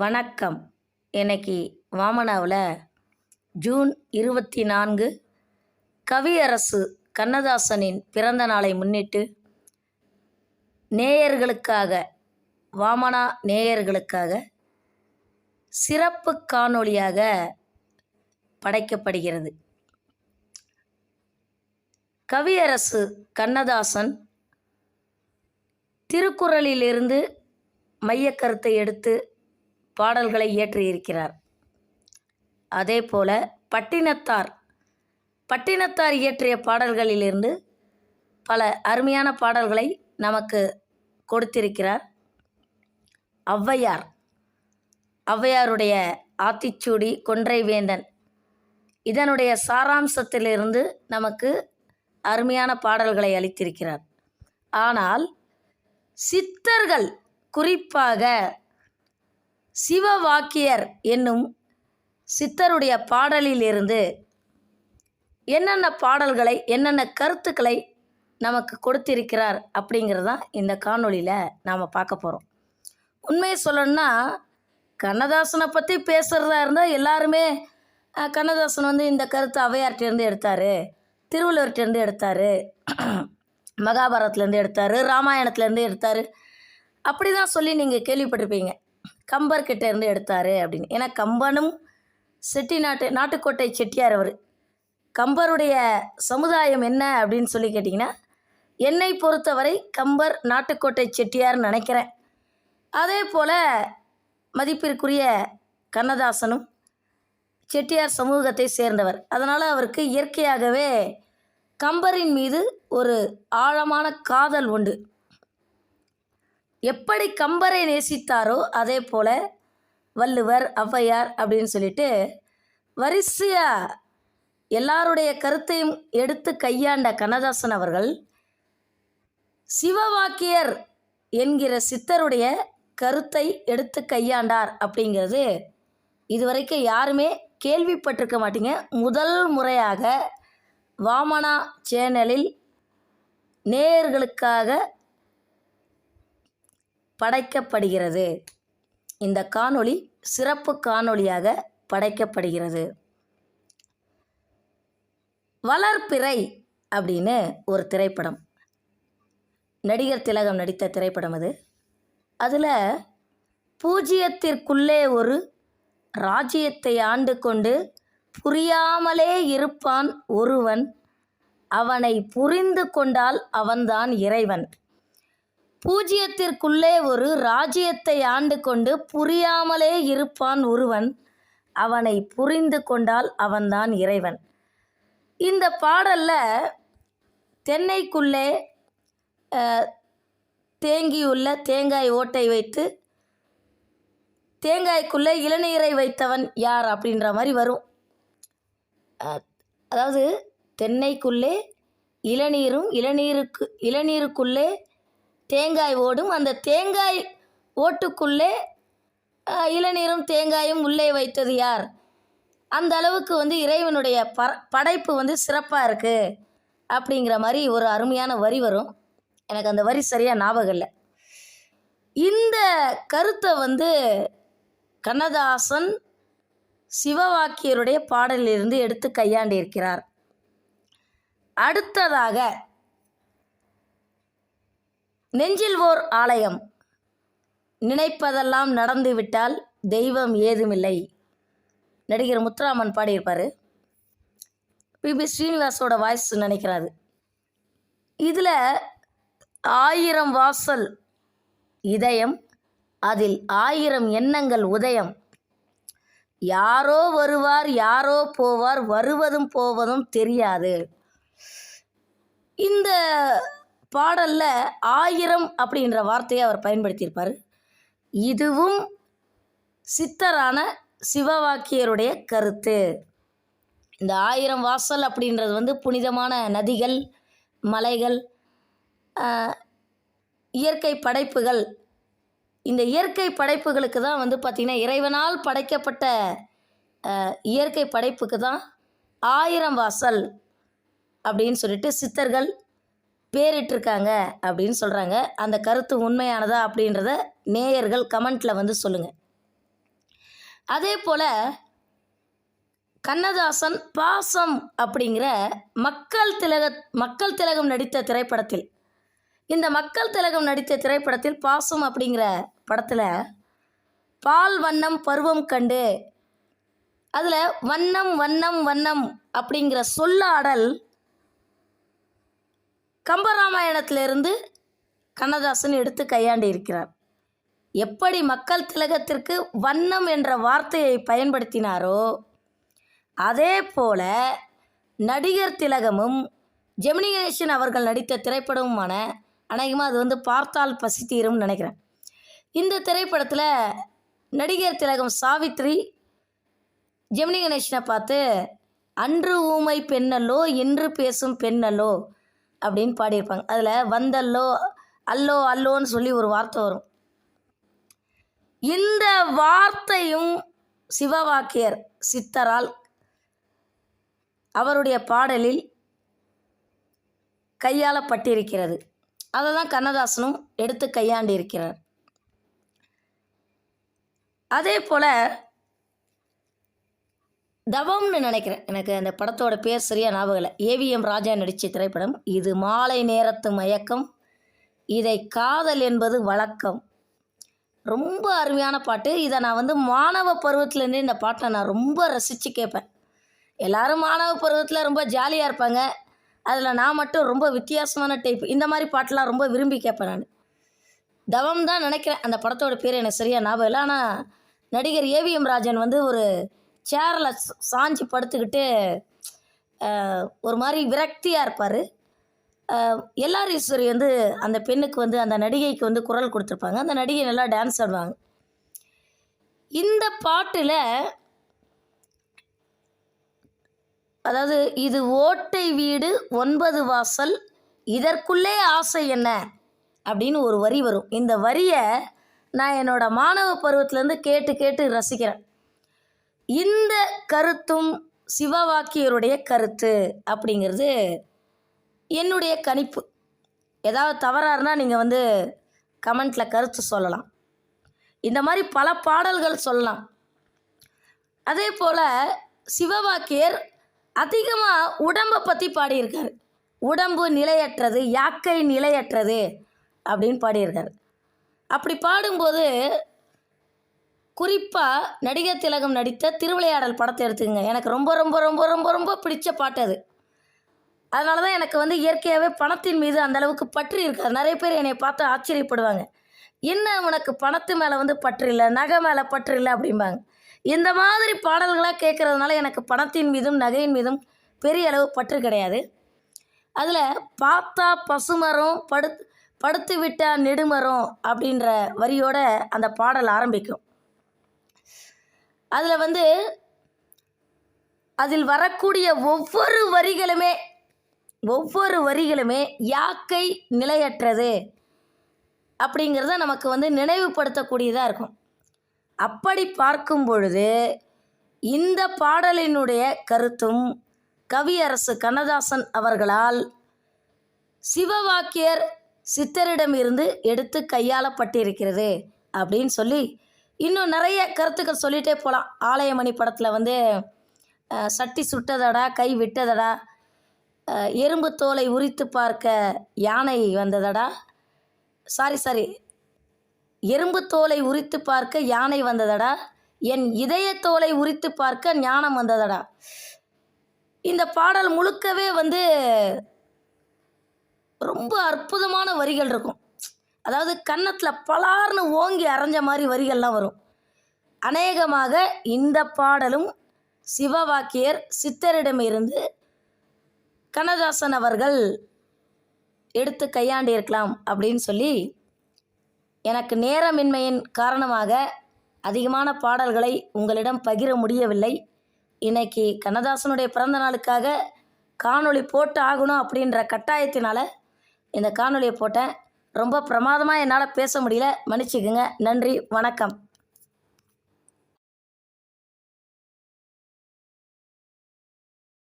வணக்கம். இன்னைக்கு வாமனாவில் ஜூன் இருபத்தி நான்கு கவியரசு கண்ணதாசனின் பிறந்த நாளை முன்னிட்டு நேயர்களுக்காக வாமனா நேயர்களுக்காக சிறப்பு காணொளியாக படைக்கப்படுகிறது. கவியரசு கண்ணதாசன் திருக்குறளிலிருந்து மையக்கருத்தை எடுத்து பாடல்களை இயற்றியிருக்கிறார் அதே போல பட்டினத்தார். பட்டினத்தார் இயற்றிய பாடல்களிலிருந்து பல அருமையான பாடல்களை நமக்கு கொடுத்திருக்கிறார். ஔவையார். ஔவையாருடைய ஆத்திச்சூடி கொன்றை வேந்தன். இதனுடைய சாராம்சத்திலிருந்து நமக்கு அருமையான பாடல்களை அளித்திருக்கிறார். ஆனால் சித்தர்கள் குறிப்பாக சிவவாக்கியர் என்னும் சித்தருடைய பாடலிலிருந்து என்னென்ன பாடல்களை என்னென்ன கருத்துக்களை நமக்கு கொடுத்திருக்கிறார் அப்படிங்கிறது தான் இந்த காணொளியில் நாம் பார்க்க போகிறோம் உண்மையை சொல்லணும்னா கண்ணதாசனை பற்றி பேசுகிறதா இருந்தால் எல்லாருமே கண்ணதாசன் வந்து இந்த கருத்தை அவையார்ட்டேருந்து எடுத்தார் திருவள்ளுவர்கிட்டேருந்து எடுத்தார் மகாபாரதத்துலேருந்து எடுத்தார் ராமாயணத்துலேருந்து எடுத்தார். அப்படி தான் சொல்லி நீங்கள் கேள்விப்பட்டிருப்பீங்க. கம்பர்கிட்ட இருந்து எடுத்தார் அப்படின்னு. ஏன்னா கம்பனும் செட்டி நாட்டு நாட்டுக்கோட்டை செட்டியார் அவர். கம்பருடைய சமுதாயம் என்ன அப்படின்னு சொல்லி கேட்டிங்கன்னா என்னை பொறுத்தவரை கம்பர் நாட்டுக்கோட்டை செட்டியார்னு நினைக்கிறேன். அதே போல் மதிப்பிற்குரிய கண்ணதாசனும் செட்டியார் சமூகத்தை சேர்ந்தவர். அதனால் அவருக்கு இயற்கையாகவே கம்பரின் மீது ஒரு ஆழமான காதல் உண்டு. எப்படி கம்பரை நேசித்தாரோ அதே போல் வள்ளுவர் ஔவையார் அப்படின்னு சொல்லிட்டு வரிசையாக எல்லாருடைய கருத்தையும் எடுத்து கையாண்ட கண்ணதாசன் அவர்கள் சிவவாக்கியர் என்கிற சித்தருடைய கருத்தை எடுத்து கையாண்டார் அப்படிங்கிறது இதுவரைக்கும் யாருமே கேள்விப்பட்டிருக்க மாட்டீங்க. முதல் முறையாக வாமனா சேனலில் நேயர்களுக்காக படைக்கப்படுகிறது. இந்த காணொளி சிறப்பு காணொளியாக படைக்கப்படுகிறது. வளர்பிறை அப்படின்னு ஒரு திரைப்படம். நடிகர் திலகம் நடித்த திரைப்படம் அது. அதில் பூஜ்ஜியத்திற்குள்ளே ஒரு ராஜ்யத்தை ஆண்டு கொண்டு புரியாமலே இருப்பான் ஒருவன். அவனை புரிந்து கொண்டால் அவன்தான் இறைவன். பூஜ்ஜியத்திற்குள்ளே ஒரு ராஜ்யத்தை ஆண்டு கொண்டு புரியாமலே இருப்பான் ஒருவன். அவனை புரிந்து கொண்டால் அவன்தான் இறைவன். இந்த பாடலில் தென்னைக்குள்ளே தேங்கியுள்ள தேங்காய் ஓட்டை வைத்து தேங்காய்க்குள்ளே இளநீரை வைத்தவன் யார் அப்படின்ற மாதிரி வரும். அதாவது தென்னைக்குள்ளே இளநீரும் இளநீருக்கு இளநீருக்குள்ளே தேங்காய் ஓடும். அந்த தேங்காய் ஓட்டுக்குள்ளே இளநீரும் தேங்காயும் உள்ளே வைத்தது யார்? அந்த அளவுக்கு வந்து இறைவனுடைய ப படைப்பு வந்து சிறப்பாக இருக்குது அப்படிங்கிற மாதிரி ஒரு அருமையான வரி வரும். எனக்கு அந்த வரி சரியாக ஞாபகம் இல்லை. இந்த கருத்தை வந்து கண்ணதாசன் சிவவாக்கியருடைய பாடலிலிருந்து எடுத்து கையாண்டிருக்கிறார். அடுத்ததாக நெஞ்சில் ஓர் ஆலயம். நினைப்பதெல்லாம் நடந்துவிட்டால் தெய்வம் ஏதுமில்லை. நடிகர் முத்துராமன் பாடியிருப்பார். பிபி ஸ்ரீனிவாஸோட வாய்ஸ் நினைக்கிறாரு. இதில் ஆயிரம் வாசல் இதயம் அதில் ஆயிரம் எண்ணங்கள் உதயம். யாரோ வருவார் யாரோ போவார் வருவதும் போவதும் தெரியாது. இந்த பாடலில் ஆயிரம் அப்படின்ற வார்த்தையை அவர் பயன்படுத்தியிருப்பார். இதுவும் சித்தரான சிவவாக்கியருடைய கருத்து. இந்த ஆயிரம் வாசல் அப்படின்றது வந்து புனிதமான நதிகள் மலைகள் இயற்கை படைப்புகள். இந்த இயற்கை படைப்புகளுக்கு தான் வந்து பார்த்திங்கன்னா இறைவனால் படைக்கப்பட்ட இயற்கை படைப்புக்கு தான் ஆயிரம் வாசல் அப்படின்னு சொல்லிட்டு சித்தர்கள் பேரிட்டிருக்காங்க அப்படின்னு சொல்கிறாங்க அந்த கருத்து உண்மையானதா அப்படின்றத நேயர்கள் கமெண்ட்டில் வந்து சொல்லுங்கள் அதே போல் கண்ணதாசன் பாசம் அப்படிங்கிற மக்கள் திலக மக்கள் திலகம் நடித்த திரைப்படத்தில் இந்த மக்கள் திலகம் நடித்த திரைப்படத்தில் பாசம் அப்படிங்கிற படத்தில் பால் வண்ணம் பருவம் கண்டு அதில் வண்ணம் வண்ணம் வண்ணம் அப்படிங்கிற சொல்லாடல் கம்பராமாயணத்திலிருந்து கண்ணதாசன் எடுத்து கையாண்டு இருக்கிறார் எப்படி மக்கள் திலகத்திற்கு வண்ணம் என்ற வார்த்தையை பயன்படுத்தினாரோ அதே போல நடிகர் திலகமும் ஜெமினி கணேசன் அவர்கள் நடித்த திரைப்படமுமான அநேகமாக அது வந்து பார்த்தால் பசி தீரும்னு நினைக்கிறேன். இந்த திரைப்படத்தில் நடிகர் திலகம் சாவித்ரி ஜெமினி கணேசனை பார்த்து அன்று ஊமை பெண்ணல்லோ இன்று பேசும் பெண்ணல்லோ அப்படின்னு பாடியிருப்பாங்க. அதில் வந்தல்லோ அல்லோ அல்லோன்னு சொல்லி ஒரு வார்த்தை வரும். இந்த வார்த்தையும் சிவவாக்கியர் சித்தரால் அவருடைய பாடலில் கையாளப்பட்டிருக்கிறது. அதை தான் கண்ணதாசனும் எடுத்து கையாண்டிருக்கிறார். அதே போல் தவம்னு நினைக்கிறேன். எனக்கு அந்த படத்தோட பேர் சரியாக ஞாபகம் இல்லை. ஏவிஎம் ராஜா நடித்த திரைப்படம். இது மாலை நேரத்து மயக்கம். இதை காதல் என்பது வழக்கம். ரொம்ப அருமையான பாட்டு. இதை நான் வந்து மாணவ பருவத்திலேருந்தே இந்த பாட்டை நான் ரொம்ப ரசித்து கேட்பேன் எல்லாரும் மாணவ பருவத்தில் ரொம்ப ஜாலியாக இருப்பாங்க. அதில் நான் மட்டும் ரொம்ப வித்தியாசமான டைப் இந்த மாதிரி பாட்டெலாம் ரொம்ப விரும்பி கேட்பேன் நான். தவம் தான் நினைக்கிறேன். அந்த படத்தோட பேர் எனக்கு சரியாக ஞாபகம் இல்லை. ஆனால் நடிகர் ஏவிஎம் ராஜன் வந்து ஒரு சேரில் சாஞ்சு படுத்துக்கிட்டு ஒரு மாதிரி விரக்தியாக இருப்பார். எல்லார் ஈஸ்வரி வந்து அந்த பெண்ணுக்கு வந்து அந்த நடிகைக்கு வந்து குரல் கொடுத்துருப்பாங்க. அந்த நடிகை நல்லா டான்ஸ் ஆடுவாங்க. இந்த பாட்டில் அதாவது இது ஓட்டை வீடு ஒன்பது வாசல் இதற்குள்ளே ஆசை என்ன? அப்படின்னு ஒரு வரி வரும். இந்த வரியை நான் என்னோடய மாணவ பருவத்திலேருந்து கேட்டு கேட்டு ரசிக்கிறேன். இந்த கருத்தும் சிவவாக்கியருடைய கருத்து அப்படிங்கிறது என்னுடைய கணிப்பு. ஏதாவது தவறாக நீங்கள் வந்து கமெண்ட்டில் கருத்து சொல்லலாம். இந்த மாதிரி பல பாடல்கள் சொல்லலாம். அதே போல் சிவவாக்கியர் அதிகமாக உடம்பை பற்றி பாடியிருக்கார். உடம்பு நிலையற்றது யாக்கை நிலையற்றது அப்படின்னு பாடியிருக்கார். அப்படி பாடும்போது குறிப்பாக நடிகர் திலகம் நடித்த திருவிளையாடல் படத்தை எடுத்துக்கங்க. எனக்கு ரொம்ப ரொம்ப ரொம்ப ரொம்ப ரொம்ப பிடிச்ச பாட்டு அது. அதனால தான் எனக்கு வந்து இயற்கையாகவே பணத்தின் மீது அந்தளவுக்கு பற்று இருக்காது. நிறைய பேர் என்னை பார்த்து ஆச்சரியப்படுவாங்க. என்ன உனக்கு பணத்து மேலே வந்து பற்று இல்லை நகை மேலே பற்று இல்லை அப்படிம்பாங்க. இந்த மாதிரி பாடல்களாக கேட்குறதுனால எனக்கு பணத்தின் மீதும் நகையின் மீதும் பெரிய அளவு பற்று கிடையாது. அதில் பார்த்தா பசுமரம் படுத் படுத்து விட்டா நெடுமரம் அப்படின்ற வரியோட அந்த பாடல் ஆரம்பிக்கும். அதில் வந்து அதில் வரக்கூடிய ஒவ்வொரு வரிகளுமே ஒவ்வொரு வரிகளுமே யாக்கை நிலையற்றது அப்படிங்கிறத நமக்கு வந்து நினைவுபடுத்தக்கூடியதாக இருக்கும். அப்படி பார்க்கும் பொழுது இந்த பாடலினுடைய கருத்தும் கவியரசு கண்ணதாசன் அவர்களால் சிவவாக்கியர் சித்தரிடமிருந்து எடுத்து கையாளப்பட்டிருக்கிறது அப்படின்னு சொல்லி இன்னும் நிறைய கருத்துக்கள் சொல்லிகிட்டே போகலாம் ஆலயமணி படத்தில் வந்து சட்டி சுட்டதடா கை விட்டதடா எறும்பு தோலை உரித்து பார்க்க யானை வந்ததடா? சாரி சாரி எறும்பு தோலை உரித்து பார்க்க யானை வந்ததடா? என் இதய தோலை உரித்து பார்க்க ஞானம் வந்ததடா? இந்த பாடல் முழுக்கவே வந்து ரொம்ப அற்புதமான வரிகள் இருக்கும். அதாவது கன்னத்தில் பலார்னு ஓங்கி அரைஞ்ச மாதிரி வரிகள்லாம் வரும். அநேகமாக இந்த பாடலும் சிவவாக்கியர் சித்தரிடமிருந்து கண்ணதாசன் அவர்கள் எடுத்து கையாண்டிருக்கலாம் அப்படின்னு சொல்லி எனக்கு நேரமின்மையின் காரணமாக அதிகமான பாடல்களை உங்களிடம் பகிர முடியவில்லை. இன்னைக்கு கண்ணதாசனுடைய பிறந்த நாளுக்காக காணொளி போட்டு ஆகணும் அப்படின்ற கட்டாயத்தினால் இந்த காணொலியை போட்டேன். ரொம்ப பிரமாதமாக என்னால் பேச முடியல. மன்னிச்சுக்குங்க. நன்றி. வணக்கம்.